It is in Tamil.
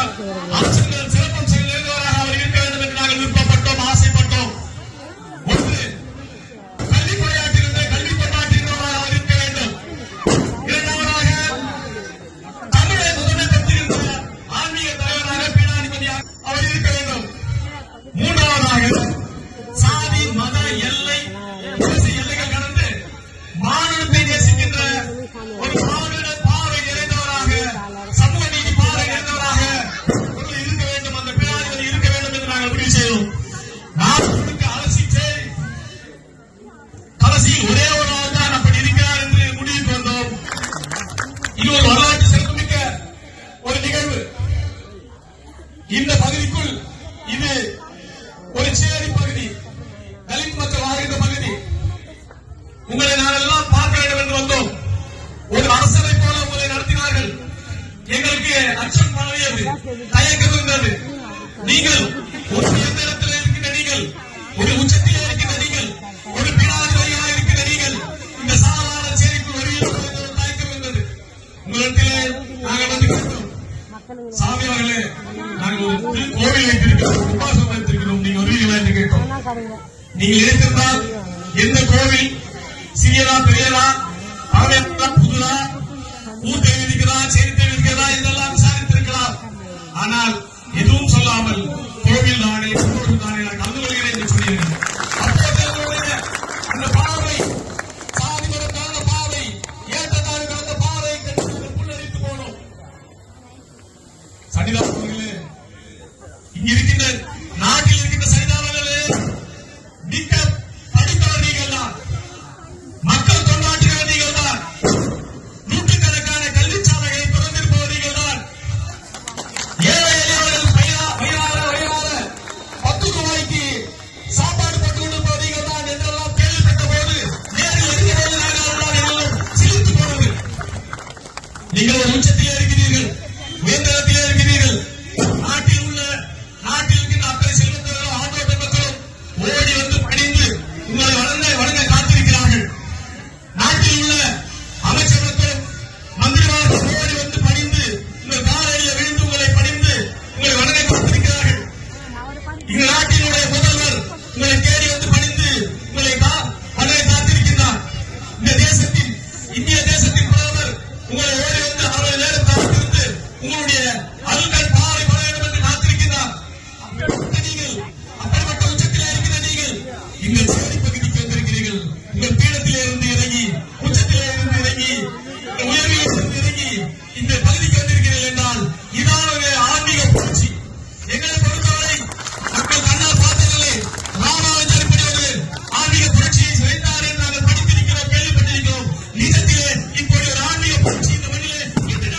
அரசு உங்களை நான் பார்க்க வேண்டும் என்று வந்தோம். ஒரு அரசனை போல உங்களை நடத்தினார்கள். எங்களுக்கு அச்சம் பரவியது தயக்கம் இருந்தது. நீங்கள் ஒரு உயர்ந்த இருக்கின்ற நீங்கள் ஒரு உச்சத்தில் இருக்கின்ற நீங்கள் ஒரு பீடாதிபதியாக இருக்கின்ற நீங்கள் இந்த சாதாரண சேரிக்குள் வருவீர்கள் தயக்கம் இருந்தது. உங்களிடத்திலே நாங்கள் வந்து கேட்டோம் சாமி அவர்களே நாங்கள் ஒரு கோவில் வைத்திருக்கிறோம் உபாசம் வைத்திருக்கிறோம். நீங்க வருவீங்களா என்று கேட்டோம். நீங்கள் இருந்திருந்தால் எந்த கோவில் சிறியதா பெரியதா? பழமையா புதுதா? ஊர் தெரிவிக்கிறதா செய்தி தெரிவிக்கிறதா இதெல்லாம் விசாரித்திருக்கலாம். ஆனால் எதுவும் சொல்லாமல் கோவில் தானே கோவில் தானே நான் கலந்து கொள்கிறேன் என்று சொன்னீர்கள் அப்போது அந்த பார்வை சாதி மதம் கலந்த பார்வை ஏற்றத்தாழ்வு கலந்த பார்வை புல்லரித்து போனோம் சன்னிதானம் அவர்களே இங்க இருக்கின்ற இன்னைக்கு இந்த பகுதிக்கு வந்திருக்கிறீர்கள் என்றால் இதான் ஒரு ஆன்மீக புரட்சி. எங்களை பொறுத்தவரை மக்கள் கண்ணா பார்த்ததில்லை ராமாவதாரி ஆன்மீக புரட்சியை செய்தார் என்று நாங்கள் படித்திருக்கிறோம் கேள்விப்பட்டிருக்கிறோம். நிஜத்திலே இப்படி ஒரு ஆன்மீக புரட்சி இந்த மண்ணிலே எட்டு